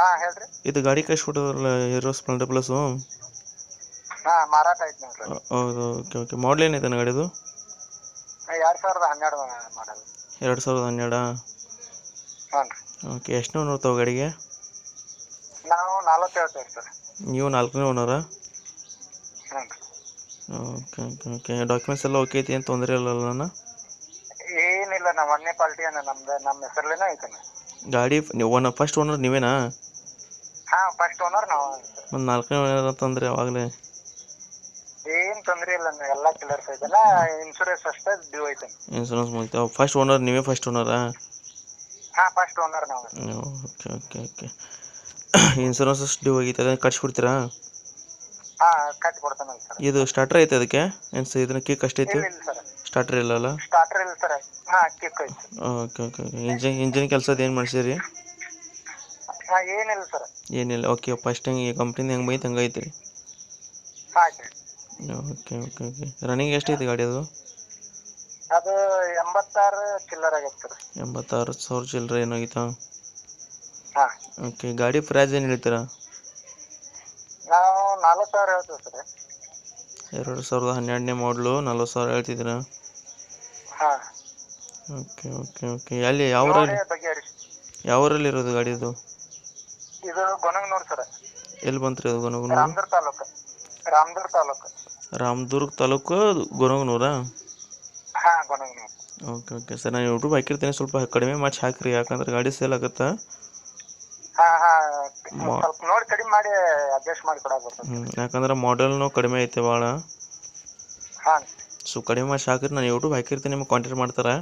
ಹಾ ಹೇಳ್ರಿ. ಇದು ಗಾಡಿ ಕಳಿಸ್ಕೊಟ್ಟದ್ರಲ್ಲ ಹೀರೋ ಸ್ಪ್ಲೆಂಡರ್ ಪ್ಲಸ್ ಹಾ ಮಾರಾಟ ಐತಿ ನೋಡ್ರಿ. ಹೌದು ಓಕೆ ಓಕೆ. ಮಾಡಲ್ ಏನೈತೆ ಗಾಡಿದು? ಎರಡ್ ಸಾವಿರದ ಹನ್ನೆರಡು ಮಾಡಲ್ ಎರಡು ಸಾವಿರದ ಹನ್ನೆರಡಾ? ಹ್ಞೂ ರೀ. ಓಕೆ ಎಷ್ಟು ಓನರ್ ತಾವು ಗಾಡಿಗೆ? ನಾವು ನಲ್ವತ್ತು ಹೇಳ್ತೇವೆ ಸರ್. ನೀವು ನಾಲ್ಕನೇ ಓನರಾ? ಹ್ಞೂ ರೀ. Okay okay okay. ಡಾಕ್ಯುಮೆಂಟ್ಸ್ ಎಲ್ಲ ಓಕೆ ಐತಿ ಏನು ತೊಂದರೆ ಇಲ್ಲಲ್ಲ ನಾನು ಏನಿಲ್ಲ ನಮ್ಮ ಒಂದನೇ ಪಾರ್ಟಿ ಅನ್ನ ನಮ್ದು ನಮ್ಮ ಹೆಸರ್ಲೇನ ಐತೆ ಗಾಡಿ ನೀವು ಒನ್ ಫಸ್ಟ್ ಓನರ್ ನೀವೇನಾ? ಹಾ ಫಸ್ಟ್ ಓನರ್ ನಾವು. ಒಂದು ನಾಲ್ಕನೇ ಓನರ್ ಅಂತಂದ್ರೆ ಅವಾಗಲೇ ಏನ್ ತೊಂದರೆ ಇಲ್ಲ ಎಲ್ಲ ಕ್ಲಿಯರ್ಸ್ ಐತಲ್ಲ ಇನ್ಶೂರೆನ್ಸ್ ಅಷ್ಟೇ ಡ್ಯೂ ಐತೆ. ಇನ್ಸೂರೆನ್ಸ್ ಮುಗಿತು ಫಸ್ಟ್ ಓನರ್ ನೀವೇ ಫಸ್ಟ್ ಓನರಾ ಹಾ ಫಸ್ಟ್ ಓನರ್ ನಾವು. Okay okay okay. ಇನ್ಸೂರೆನ್ಸ್ ಅಷ್ಟು ಡ್ಯೂ ಆಗೈತೆ ಅದನ್ನು ಕಟ್ಸ್ಕೊಡ್ತೀರಾ ಹಾ ಕಟ್ಟಿ ಸರ್. ಇದು ಸ್ಟಾರ್ಟರ್ ಐತೆ ಅದಕ್ಕೆ? ಏನು ಸ ಇದನ್ನ ಕಿಕ್ ಅಷ್ಟೇ ಇಲ್ಲ ಇಲ್ಲ ಸರ್. ಸ್ಟಾರ್ಟರ್ ಇಲ್ಲಲ್ಲ ಸ್ಟಾರ್ಟರ್ ಇಲ್ಲ ಸರ್. ಹಾ ಕಿಕ್ ಐತಿ. Okay okay okay. Engine engine ಕೆಲಸದ ಏನು ಮಾಡಿಸಿರಿ ಏನಿಲ್ಲ ಸರ್. ಏನಿಲ್ಲ ಓಕೆ ಫಸ್ಟ್ ಹೆಂಗೆ ಈ ಕಂಪ್ನಿ ಹೆಂಗೆ ಬೈತೆ ಹಂಗೆ ಐತೆ ರೀ ಓಕೆ ಓಕೆ ಓಕೆ ರನ್ನಿಂಗ್ ಎಷ್ಟೈತಿ ಗಾಡಿ ಅದು? ಅದು ಎಂಬತ್ತಾರು ಚಿಲ್ಲರ್ ಆಗೈತೆ ಸರ್. ಎಂಬತ್ತಾರು ಸಾವಿರ ಚಿಲ್ಲರೆ ಏನಾಗಿತ್ತಾ ಹಾ. ಓಕೆ ಗಾಡಿ ಪ್ರೈಸ್ ಏನು ಹೇಳ್ತೀರಾ? ನಾವು ನಾಲ್ಕು ಸಾವಿರ ಹೇಳ್ತೇವೆ ಸರ್. ಎರಡು ಸಾವಿರದ ಹನ್ನೆರಡನೇ ಮಾಡಲು ನಲ್ವತ್ತು ಸಾವಿರ ಹೇಳ್ತಿದ್ದೀರಾ? ಹಾ. ಓಕೆ ಓಕೆ ಓಕೆ ಅಲ್ಲಿ ಯಾವ ಊರಲ್ಲಿ ಯಾವ ಊರಲ್ಲಿ ಇರೋದು ಗಾಡಿ ಇದು ಇದು ಗೊನಗನೂರ್ ಸರ್. ಎಲ್ಲಿ ಬಂತ್ರಿ ಅದು ಗೊನಗನೂರು? ರಾಮದುರ್ ತಾಲೂಕು. ರಾಮದುರ್ ತಾಲೂಕು. ರಾಮದುರ್ಗ ತಾಲೂಕು ಗೊನಗನೂರಾ? ಹಾ ಗೊನಗನೂರ್. Okay okay. ಸರ್ ನಾನು ಯೂಟ್ಯೂಬ್ ಹಾಕಿರ್ತೀನಿ. ಸ್ವಲ್ಪ ಕಡಿಮೆ ಮಾಡಿ ಹಾಕ್ರಿ. ಯಾಕಂದ್ರೆ ಗಾಡಿ ಸೇಲ್ ಆಗುತ್ತಾ? ಹಾ ಹಾ. ಮಾ- ಸ್ವಲ್ಪ ನೋಡಿ ಕಡಿಮೆ ಮಾಡಿ ಅಡ್ಜಸ್ಟ್ ಮಾಡಿ ಕೊಡಾಕ್ ಬರ್ತದೆ. ಹ್ಞೂ ಯಾಕಂದ್ರೆ ಮಾಡೆಲ್ನು ಕಡಿಮೆ ಐತೆ ಭಾಳ. ಹಾ. ಸೊ ಕಡಿಮೆ ಮಾಡಿ ಹಾಕಿರಿ ನಾನು ಯೂಟ್ಯೂಬ್ ಹಾಕಿರ್ತೀನಿ. ನಿಮ್ಗೆ ಕಾಂಟ್ಯಾಕ್ಟ್ ಮಾಡ್ತಾರೆ?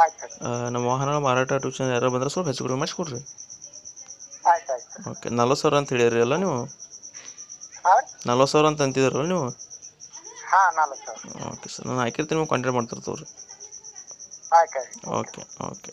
ಆಯ್ತು ಸರ್. ನಮ್ಮ ವಾಹನ ಮಾರಾಟ ಟ್ಯೂಷನ್ ಯಾರು ಬಂದ್ರೆ ಸ್ವಲ್ಪ ಹೆಚ್ಚು ಕಡಿಮೆ ಮಾಡಿಸ್ಕೊಡ್ರಿ. ಓಕೆ ನಲ್ವತ್ತು ಸಾವಿರ ಅಂತ ಹೇಳಿರಿ ಅಲ್ಲ ನೀವು? ನಲ್ವತ್ತು ಸಾವಿರ ಅಂತ ಅಂತಿದ್ರಲ್ಲ ನೀವು? ಹಾ ನಾಲ್ಕು ಸಾವಿರ. ಓಕೆ ಸರ್ ನಾನು ಹಾಕಿರ್ತೀನಿ ನಿಮ್ಗೆ ಕಾಂಟ್ಯಾಕ್ಟ್ ಮಾಡ್ತಾರೆ ತಗೋರಿ. ಆಯ್ತು ಆಯ್ತು. Okay okay.